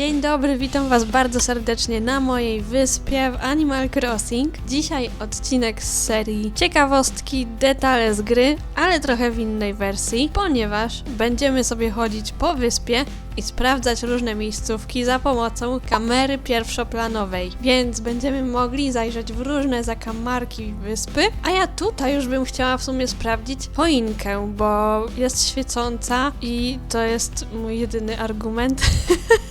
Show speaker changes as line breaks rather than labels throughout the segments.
Dzień dobry, witam Was bardzo serdecznie na mojej wyspie w Animal Crossing. Dzisiaj odcinek z serii ciekawostki, detale z gry, ale trochę w innej wersji, ponieważ będziemy sobie chodzić po wyspie i sprawdzać różne miejscówki za pomocą kamery pierwszoplanowej, więc będziemy mogli zajrzeć w różne zakamarki wyspy, a ja tutaj już bym chciała w sumie sprawdzić choinkę, bo jest świecąca i to jest mój jedyny argument.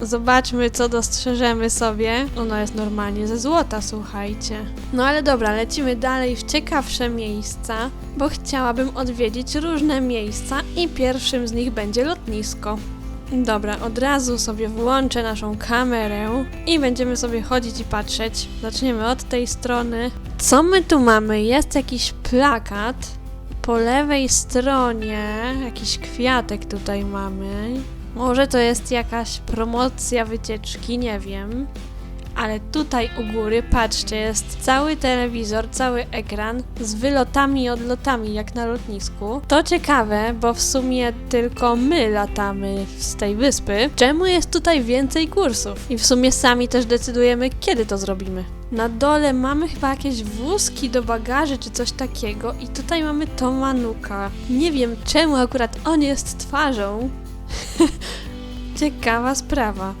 Zobaczmy, co dostrzeżemy sobie. Ona jest normalnie ze złota, słuchajcie. No ale dobra, lecimy dalej w ciekawsze miejsca, bo chciałabym odwiedzić różne miejsca i pierwszym z nich będzie lotnisko. Dobra, od razu sobie włączę naszą kamerę i będziemy sobie chodzić i patrzeć. Zaczniemy od tej strony. Co my tu mamy? Jest jakiś plakat. Po lewej stronie jakiś kwiatek tutaj mamy. Może to jest jakaś promocja wycieczki, nie wiem. Ale tutaj u góry, patrzcie, jest cały telewizor, cały ekran z wylotami i odlotami, jak na lotnisku. To ciekawe, bo w sumie tylko my latamy z tej wyspy. Czemu jest tutaj więcej kursów? I w sumie sami też decydujemy, kiedy to zrobimy. Na dole mamy chyba jakieś wózki do bagaży czy coś takiego i tutaj mamy Tomanuka. Nie wiem czemu akurat on jest twarzą. Ciekawa sprawa.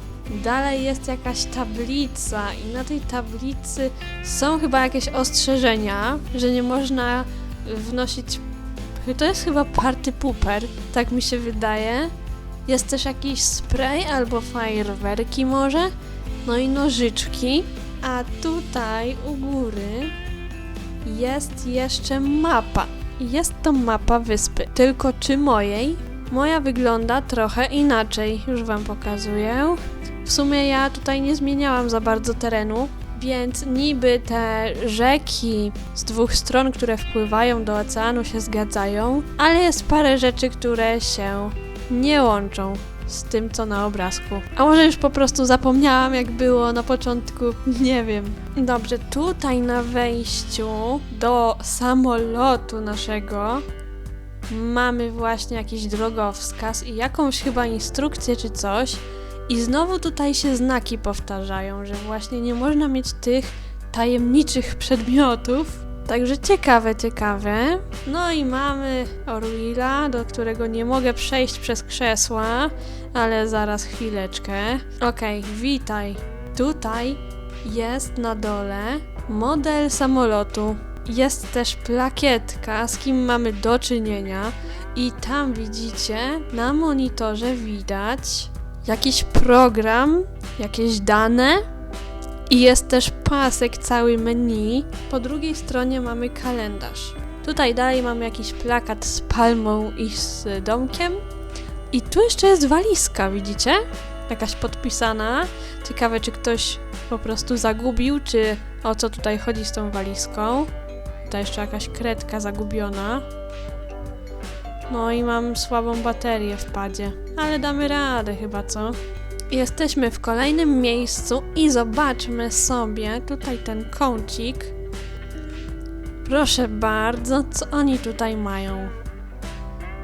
Dalej jest jakaś tablica i na tej tablicy są chyba jakieś ostrzeżenia, że nie można wnosić... To jest chyba party pooper, tak mi się wydaje. Jest też jakiś spray albo fajerwerki może. No i nożyczki. A tutaj u góry jest jeszcze mapa. Jest to mapa wyspy. Tylko czy mojej? Moja wygląda trochę inaczej. Już wam pokazuję. W sumie ja tutaj nie zmieniałam za bardzo terenu, więc niby te rzeki z dwóch stron, które wpływają do oceanu się zgadzają, ale jest parę rzeczy, które się nie łączą z tym, co na obrazku. A może już po prostu zapomniałam, jak było na początku? Nie wiem. Dobrze, tutaj na wejściu do samolotu naszego mamy właśnie jakiś drogowskaz i jakąś chyba instrukcję czy coś. I znowu tutaj się znaki powtarzają, że właśnie nie można mieć tych tajemniczych przedmiotów. Także ciekawe, ciekawe. No i mamy Orwilla, do którego nie mogę przejść przez krzesła, ale zaraz chwileczkę. Okej, witaj. Tutaj jest na dole model samolotu. Jest też plakietka, z kim mamy do czynienia. I tam widzicie, na monitorze widać jakiś program, jakieś dane i jest też pasek cały menu. Po drugiej stronie mamy kalendarz. Tutaj dalej mamy jakiś plakat z palmą i z domkiem. I tu jeszcze jest walizka, widzicie? Jakaś podpisana. Ciekawe, czy ktoś po prostu zagubił, czy o co tutaj chodzi z tą walizką. Tutaj jeszcze jakaś kredka zagubiona. No i mam słabą baterię w padzie, ale damy radę chyba, co? Jesteśmy w kolejnym miejscu i zobaczmy sobie tutaj ten kącik. Proszę bardzo, co oni tutaj mają?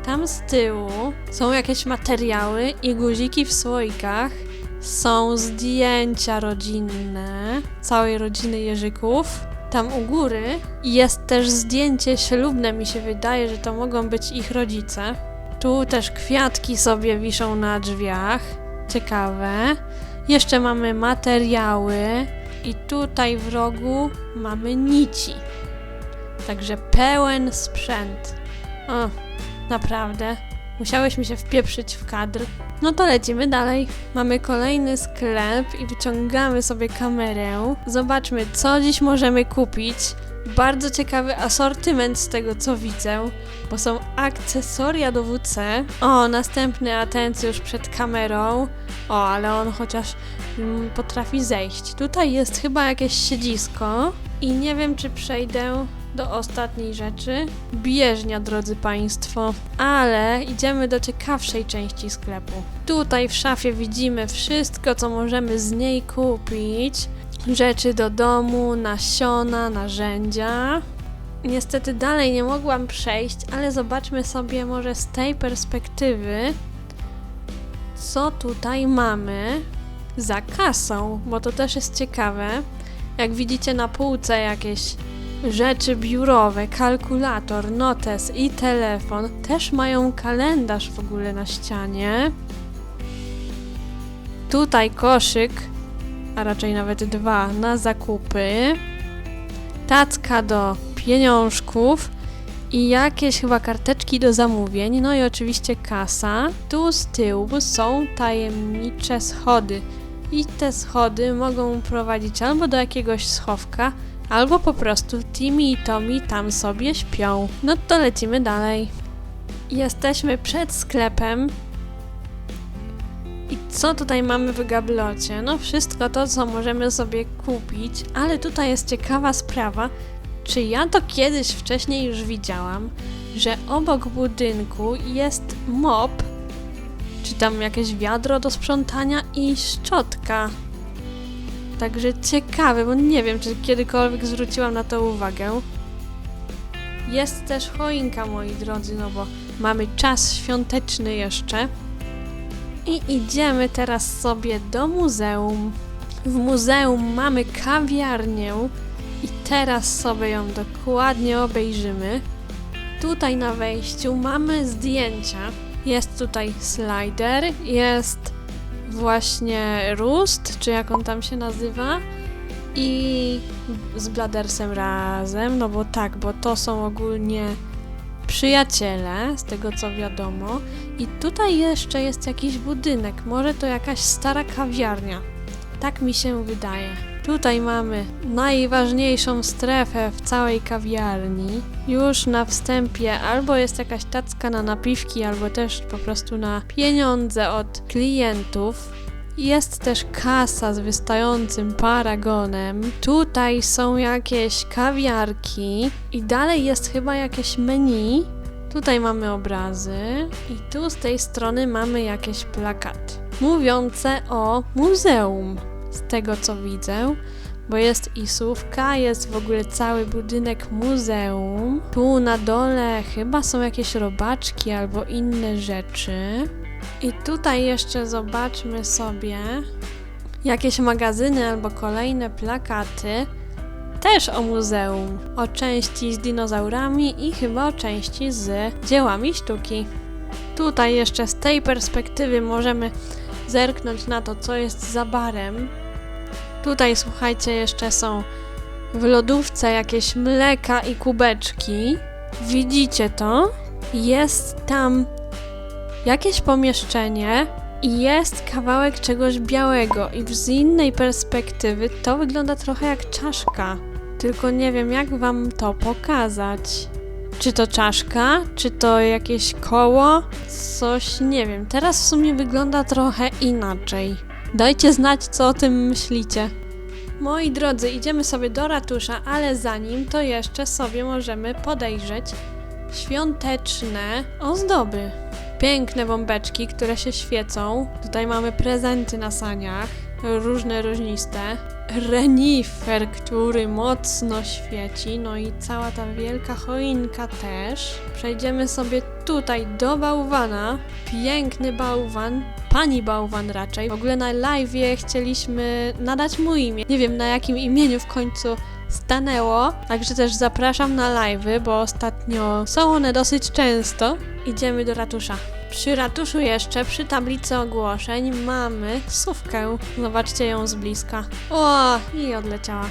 Tam z tyłu są jakieś materiały i guziki w słoikach. Są zdjęcia rodzinne całej rodziny Jerzyków. Tam u góry jest też zdjęcie ślubne, mi się wydaje, że to mogą być ich rodzice. Tu też kwiatki sobie wiszą na drzwiach. Ciekawe. Jeszcze mamy materiały i tutaj w rogu mamy nici. Także pełen sprzęt. O, naprawdę. Musiałeś mi się wpieprzyć w kadr. No to lecimy dalej. Mamy kolejny sklep i wyciągamy sobie kamerę. Zobaczmy, co dziś możemy kupić. Bardzo ciekawy asortyment z tego, co widzę, bo są akcesoria do WC. O, następny atencjusz przed kamerą. O, ale on chociaż mm, potrafi zejść. Tutaj jest chyba jakieś siedzisko i nie wiem, czy przejdę do ostatniej rzeczy. Bieżnia, drodzy Państwo. Ale idziemy do ciekawszej części sklepu. Tutaj w szafie widzimy wszystko, co możemy z niej kupić. Rzeczy do domu, nasiona, narzędzia. Niestety dalej nie mogłam przejść, ale zobaczmy sobie może z tej perspektywy, co tutaj mamy za kasą, bo to też jest ciekawe. Jak widzicie na półce jakieś rzeczy biurowe, kalkulator, notes i telefon, też mają kalendarz w ogóle na ścianie. Tutaj koszyk, a raczej nawet dwa, na zakupy. Tacka do pieniążków i jakieś chyba karteczki do zamówień, no i oczywiście kasa. Tu z tyłu są tajemnicze schody i te schody mogą prowadzić albo do jakiegoś schowka, albo po prostu Timmy i Tommy tam sobie śpią. No to lecimy dalej. Jesteśmy przed sklepem. I co tutaj mamy w gablocie? No wszystko to, co możemy sobie kupić, ale tutaj jest ciekawa sprawa, czy ja to kiedyś wcześniej już widziałam, że obok budynku jest mop, czy tam jakieś wiadro do sprzątania i szczotka. Także ciekawe, bo nie wiem, czy kiedykolwiek zwróciłam na to uwagę. Jest też choinka, moi drodzy, no bo mamy czas świąteczny jeszcze. I idziemy teraz sobie do muzeum. W muzeum mamy kawiarnię i teraz sobie ją dokładnie obejrzymy. Tutaj na wejściu mamy zdjęcia. Jest tutaj slider, jest właśnie Rust, czy jak on tam się nazywa, i z Bladersem razem, no bo tak, bo to są ogólnie przyjaciele, z tego co wiadomo. I tutaj jeszcze jest jakiś budynek, może to jakaś stara kawiarnia. Tak mi się wydaje. Tutaj mamy najważniejszą strefę w całej kawiarni. Już na wstępie albo jest jakaś tacka na napiwki, albo też po prostu na pieniądze od klientów. Jest też kasa z wystającym paragonem. Tutaj są jakieś kawiarki i dalej jest chyba jakieś menu. Tutaj mamy obrazy i tu z tej strony mamy jakieś plakaty mówiące o muzeum. Z tego co widzę, bo jest i jest w ogóle cały budynek muzeum. Tu na dole chyba są jakieś robaczki albo inne rzeczy. I tutaj jeszcze zobaczmy sobie jakieś magazyny albo kolejne plakaty. Też o muzeum. O części z dinozaurami i chyba o części z dziełami sztuki. Tutaj jeszcze z tej perspektywy możemy zerknąć na to, co jest za barem. Tutaj słuchajcie, jeszcze są w lodówce jakieś mleka i kubeczki. Widzicie to? Jest tam jakieś pomieszczenie i jest kawałek czegoś białego i z innej perspektywy to wygląda trochę jak czaszka. Tylko nie wiem jak wam to pokazać. Czy to czaszka, czy to jakieś koło? Coś nie wiem. Teraz w sumie wygląda trochę inaczej. Dajcie znać, co o tym myślicie. Moi drodzy, idziemy sobie do ratusza, ale zanim to jeszcze sobie możemy podejrzeć świąteczne ozdoby. Piękne bombeczki, które się świecą. Tutaj mamy prezenty na saniach, różne różniste. Renifer, który mocno świeci, no i cała ta wielka choinka też. Przejdziemy sobie tutaj do bałwana. Piękny bałwan, pani bałwan raczej. W ogóle na live chcieliśmy nadać mu imię. Nie wiem na jakim imieniu w końcu stanęło, także też zapraszam na live'y, bo ostatnio są one dosyć często. Idziemy do ratusza. Przy ratuszu jeszcze, przy tablicy ogłoszeń mamy sówkę. Zobaczcie ją z bliska. O, i odleciała.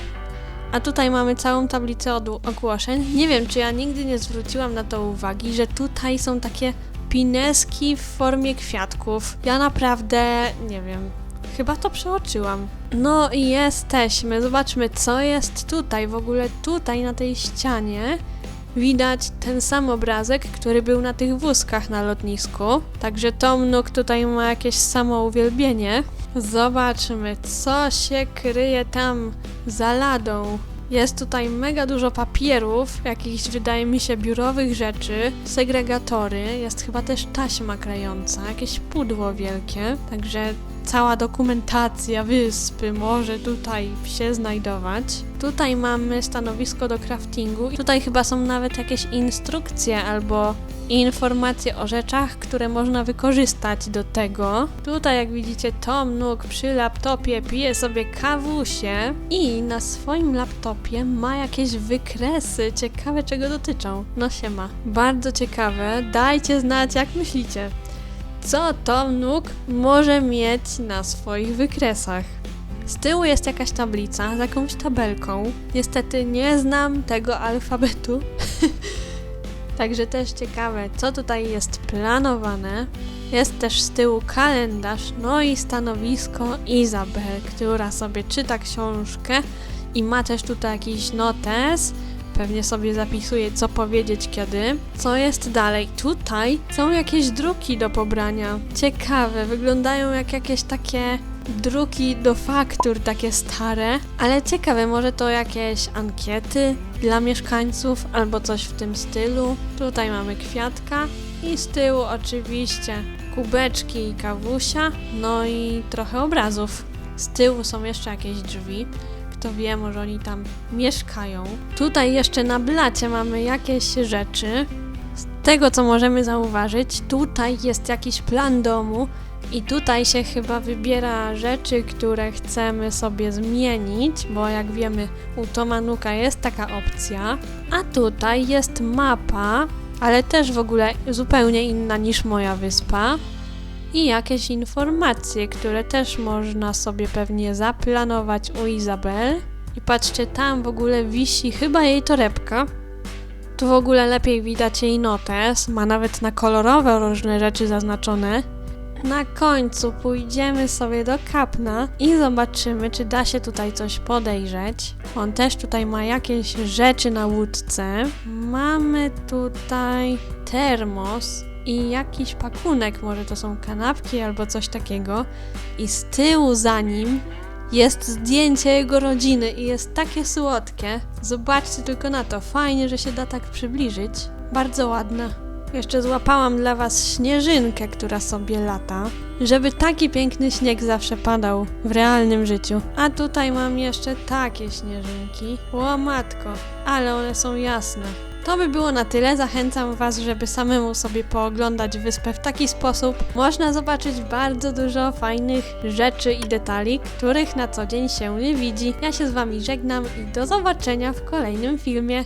A tutaj mamy całą tablicę ogłoszeń. Nie wiem, czy ja nigdy nie zwróciłam na to uwagi, że tutaj są takie pineski w formie kwiatków. Ja naprawdę nie wiem. Chyba to przeoczyłam. No i jesteśmy. Zobaczmy, co jest tutaj. W ogóle tutaj na tej ścianie widać ten sam obrazek, który był na tych wózkach na lotnisku. Także Tom Nook tutaj ma jakieś samo uwielbienie. Zobaczmy, co się kryje tam za ladą. Jest tutaj mega dużo papierów, jakichś wydaje mi się biurowych rzeczy, segregatory, jest chyba też taśma klejąca, jakieś pudło wielkie, także cała dokumentacja wyspy może tutaj się znajdować. Tutaj mamy stanowisko do craftingu i tutaj chyba są nawet jakieś instrukcje albo informacje o rzeczach, które można wykorzystać do tego. Tutaj, jak widzicie, Tom Nook przy laptopie pije sobie kawusie i na swoim laptopie ma jakieś wykresy. Ciekawe, czego dotyczą. No się ma. Bardzo ciekawe. Dajcie znać, jak myślicie. Co Tom Nook może mieć na swoich wykresach? Z tyłu jest jakaś tablica z jakąś tabelką. Niestety nie znam tego alfabetu. Także też ciekawe, co tutaj jest planowane. Jest też z tyłu kalendarz, no i stanowisko Izabel, która sobie czyta książkę i ma też tutaj jakiś notes. Pewnie sobie zapisuje, co powiedzieć kiedy. Co jest dalej? Tutaj są jakieś druki do pobrania. Ciekawe, wyglądają jak jakieś takie druki do faktur, takie stare. Ale ciekawe, może to jakieś ankiety dla mieszkańców albo coś w tym stylu. Tutaj mamy kwiatka i z tyłu oczywiście kubeczki i kawusia, no i trochę obrazów. Z tyłu są jeszcze jakieś drzwi. Kto wie, może oni tam mieszkają. Tutaj jeszcze na blacie mamy jakieś rzeczy. Z tego, co możemy zauważyć, tutaj jest jakiś plan domu i tutaj się chyba wybiera rzeczy, które chcemy sobie zmienić, bo jak wiemy, u Tomanuka jest taka opcja. A tutaj jest mapa, ale też w ogóle zupełnie inna niż moja wyspa. I jakieś informacje, które też można sobie pewnie zaplanować u Izabel. I patrzcie, tam w ogóle wisi chyba jej torebka. Tu w ogóle lepiej widać jej notes, ma nawet na kolorowe różne rzeczy zaznaczone. Na końcu pójdziemy sobie do kapna i zobaczymy, czy da się tutaj coś podejrzeć. On też tutaj ma jakieś rzeczy na łódce. Mamy tutaj termos i jakiś pakunek, może to są kanapki albo coś takiego. I z tyłu za nim jest zdjęcie jego rodziny i jest takie słodkie. Zobaczcie tylko na to, fajnie, że się da tak przybliżyć. Bardzo ładne. Jeszcze złapałam dla Was śnieżynkę, która sobie lata, żeby taki piękny śnieg zawsze padał w realnym życiu. A tutaj mam jeszcze takie śnieżynki. Łomatko, ale one są jasne. To by było na tyle. Zachęcam Was, żeby samemu sobie pooglądać wyspę w taki sposób. Można zobaczyć bardzo dużo fajnych rzeczy i detali, których na co dzień się nie widzi. Ja się z Wami żegnam i do zobaczenia w kolejnym filmie.